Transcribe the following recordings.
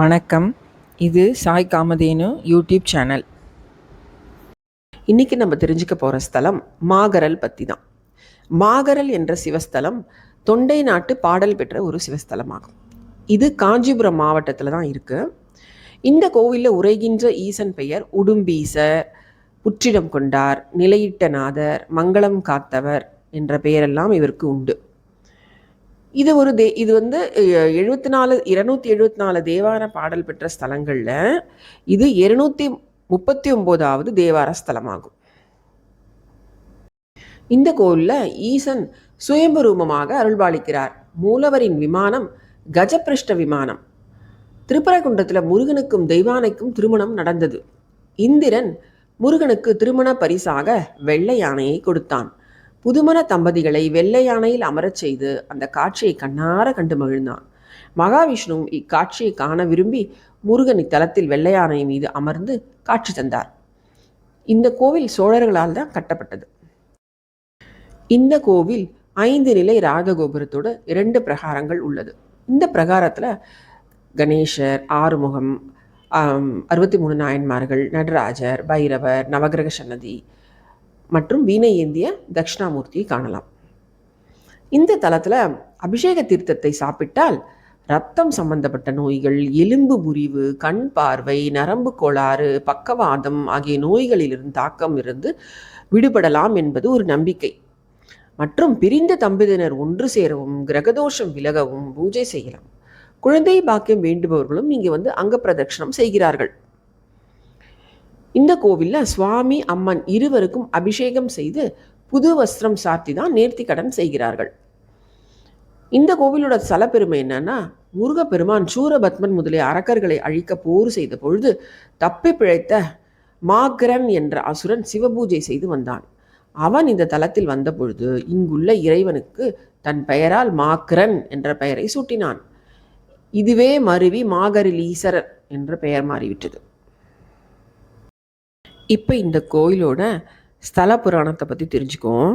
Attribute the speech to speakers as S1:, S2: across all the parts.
S1: வணக்கம். இது Sai Kamadhenu YouTube channel.
S2: இன்றைக்கி நம்ம தெரிஞ்சுக்க போகிற ஸ்தலம் மாகரல் பற்றி தான் மாகரல் என்ற சிவஸ்தலம் தொண்டை நாட்டு பாடல் பெற்ற ஒரு சிவஸ்தலமாகும். இது காஞ்சிபுரம் மாவட்டத்தில் தான் இருக்குது இந்த கோவிலில் உரைகின்ற ஈசன் பெயர் உடும்பீசர் புற்றிடம் கொண்டார் நிலையிட்ட நாதர் மங்களம் காத்தவர் என்ற பெயரெல்லாம் இவருக்கு உண்டு. இது ஒரு தே இது வந்து எழுபத்தி நாலு இருநூத்தி எழுபத்தி நாலு தேவார பாடல் பெற்ற ஸ்தலங்களில் இது இருநூத்தி முப்பத்தி ஒம்போதாவது தேவார ஸ்தலமாகும். இந்த கோவிலில் ஈசன் சுயம்பரூபமாக அருள்பாலிக்கிறார். மூலவரின் விமானம் கஜபிருஷ்ட விமானம். திருப்பரங்குன்றத்தில் முருகனுக்கும் தெய்வானைக்கும் திருமணம் நடந்தது. இந்திரன் முருகனுக்கு திருமண பரிசாக வெள்ளை யானையை கொடுத்தான். புதுமண தம்பதிகளை வெள்ளை யானையில் அமரச் செய்து அந்த காட்சியை கண்ணார கண்டு மகிழ்ந்தான். மகாவிஷ்ணுவும் இக்காட்சியை காண விரும்பி முருகன் இத்தலத்தில் வெள்ளை யானை மீது அமர்ந்து காட்சி தந்தார். இந்த கோவில் சோழர்களால் தான் கட்டப்பட்டது. இந்த கோவில் ஐந்து நிலை ராஜகோபுரத்தோடு இரண்டு பிரகாரங்கள் உள்ளது. இந்த பிரகாரத்தில் கணேசர் ஆறுமுகம் அறுபத்தி மூணு நாயன்மார்கள் நடராஜர் பைரவர் நவகிரக சன்னதி மற்றும் வீணை ஏந்திய தட்சிணாமூர்த்தியை காணலாம். இந்த தலத்தில் அபிஷேக தீர்த்தத்தை சாப்பிட்டால் ரத்தம் சம்பந்தப்பட்ட நோய்கள் எலும்பு முறிவு கண் பார்வை நரம்பு கோளாறு பக்கவாதம் ஆகிய நோய்களிலிருந்து தாக்கம் இருந்து விடுபடலாம் என்பது ஒரு நம்பிக்கை. மற்றும் பிரிந்த தம்பதியினர் ஒன்று சேரவும் கிரகதோஷம் விலகவும் பூஜை செய்யலாம். குழந்தை பாக்கியம் வேண்டுபவர்களும் இங்கே வந்து அங்க பிரதட்சணம் செய்கிறார்கள். இந்த கோவிலில் சுவாமி அம்மன் இருவருக்கும் அபிஷேகம் செய்து புது வஸ்திரம் சாத்தி தான் நேர்த்தி கடன் செய்கிறார்கள். இந்த கோவிலோட சலப்பெருமை என்னன்னா முருகப்பெருமான் சூரபத்மன் முதலிய அரக்கர்களை அழிக்க போர் செய்த பொழுது தப்பி பிழைத்த மாகரன் என்ற அசுரன் சிவபூஜை செய்து வந்தான். அவன் இந்த தலத்தில் வந்த பொழுது இங்குள்ள இறைவனுக்கு தன் பெயரால் மாக்கரன் என்ற பெயரை சூட்டினான். இதுவே மருவி மாகரிலீசரர் என்ற பெயர் மாறிவிட்டது. இப்போ இந்த கோயிலோட ஸ்தல புராணத்தை பற்றி தெரிஞ்சுக்குவோம்.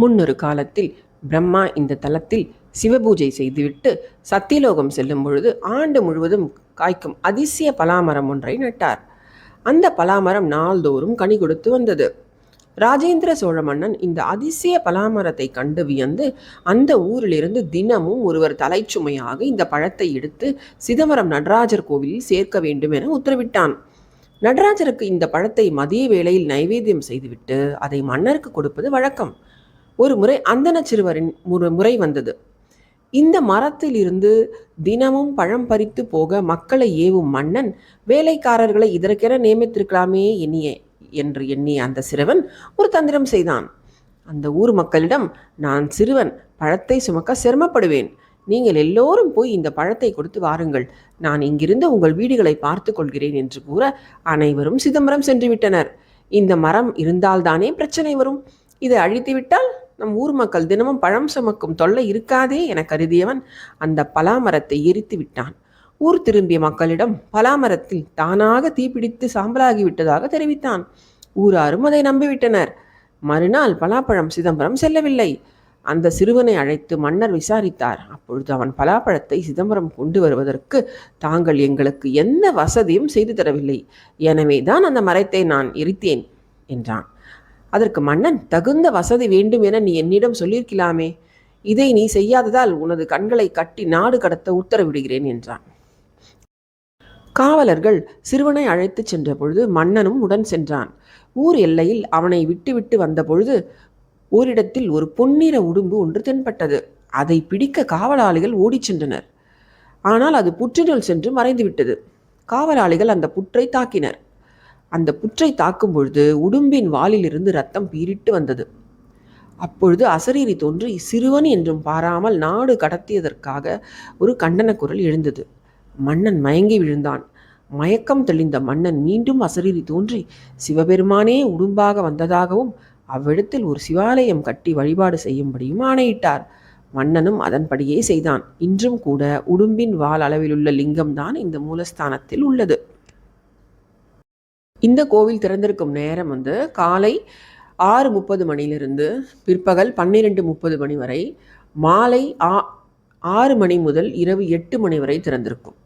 S2: முன்னொரு காலத்தில் பிரம்மா இந்த தலத்தில் சிவபூஜை செய்துவிட்டு சத்தியலோகம் செல்லும் பொழுது ஆண்டு முழுவதும் காய்க்கும் அதிசய பலாமரம் ஒன்றை நட்டார். அந்த பலாமரம் நாள்தோறும் கனி கொடுத்து வந்தது. ராஜேந்திர சோழ மன்னன் இந்த அதிசய பலாமரத்தை கண்டு வியந்து அந்த ஊரிலிருந்து தினமும் ஒருவர் தலைச்சுமையாக இந்த பழத்தை எடுத்து சிதம்பரம் நடராஜர் கோவிலில் சேர்க்க வேண்டும் என உத்தரவிட்டான். நடராஜருக்கு இந்த பழத்தை மதிய வேளையில் நைவேத்தியம் செய்துவிட்டு அதை மன்னருக்கு கொடுப்பது வழக்கம். ஒரு முறை அந்தன சிறுவரின் முறை வந்தது. இந்த மரத்தில் இருந்து தினமும் பழம் பறித்து போக மக்களை ஏவும் மன்னன் வேலைக்காரர்களை இதற்கென நியமித்திருக்கலாமே எண்ணிய என்று எண்ணிய அந்த சிறுவன் ஒரு தந்திரம் செய்தான். அந்த ஊர் மக்களிடம் நான் சிறுவன் பழத்தை சுமக்க சிரமப்படுவேன். நீங்கள் எல்லோரும் போய் இந்த பழத்தை கொடுத்து வாருங்கள். நான் இங்கிருந்து உங்கள் வீடுகளை பார்த்து கொள்கிறேன் என்று கூற அனைவரும் சிதம்பரம் சென்று விட்டனர். இந்த மரம் இருந்தால்தானே பிரச்சனை வரும்? இதை அழித்துவிட்டால் நம் ஊர் மக்கள் தினமும் பழம் சுமக்கும் தொல்லை இருக்காதே என கருதியவன் அந்த பலாமரத்தை எரித்து விட்டான். ஊர் திரும்பிய மக்களிடம் பலாமரத்தில் தானாக தீப்பிடித்து சாம்பலாகி விட்டதாக தெரிவித்தான். ஊராரும் அதை நம்பிவிட்டனர். மறுநாள் பலாப்பழம் சிதம்பரம் செல்லவில்லை. அந்த சிறுவனை அழைத்து மன்னர் விசாரித்தார். அப்பொழுது அவன் பலாப்பழத்தை சிதம்பரம் கொண்டு வருவதற்கு தாங்கள் எங்களுக்கு எந்த வசதியும் செய்து தரவில்லை. எனவே தான் அந்த மரத்தை நான் எரித்தேன் என்றான். அதற்கு மன்னன் தகுந்த வசதி வேண்டும் என நீ என்னிடம் சொல்லியிருக்கலாமே. இதை நீ செய்யாததால் உனது கண்களை கட்டி நாடு கடத்த உத்தரவிடுகிறேன் என்றான். காவலர்கள் சிறுவனை அழைத்துச் சென்ற பொழுது மன்னனும் உடன் சென்றான். ஊர் எல்லையில் அவனை விட்டுவிட்டு வந்த பொழுது ஓரிடத்தில் ஒரு பொன்னிற உடும்பு ஒன்று தென்பட்டது. அதை பிடிக்க காவலாளிகள் ஓடிச் சென்றனர். ஆனால் அது புற்றினுள் சென்று மறைந்துவிட்டது. காவலாளிகள் அந்த புற்றை தாக்கினர். அந்த புற்றை தாக்கும் பொழுது உடும்பின் வாலிலிருந்து ரத்தம் பீரிட்டு வந்தது. அப்பொழுது அசரீரி தோன்றி சிறுவன் என்றும் பாராமல் நாடு கடத்தியதற்காக ஒரு கண்டன குரல் எழுந்தது. மன்னன் மயங்கி விழுந்தான். மயக்கம் தெளிந்த மன்னன் மீண்டும் அசரீரி தோன்றி சிவபெருமானே உடும்பாக வந்ததாகவும் அவ்விடத்தில் ஒரு சிவாலயம் கட்டி வழிபாடு செய்யும்படியும் ஆணையிட்டார். மன்னனும் அதன்படியே செய்தான். இன்றும் கூட உடும்பின் வால் அளவிலுள்ள லிங்கம்தான் இந்த மூலஸ்தானத்தில் உள்ளது. இந்த கோவில் திறந்திருக்கும் நேரம் வந்து காலை ஆறு முப்பது மணியிலிருந்து பிற்பகல் பன்னிரெண்டு முப்பது மணி வரை மாலை ஆ ஆறு மணி முதல் இரவு எட்டு மணி வரை திறந்திருக்கும்.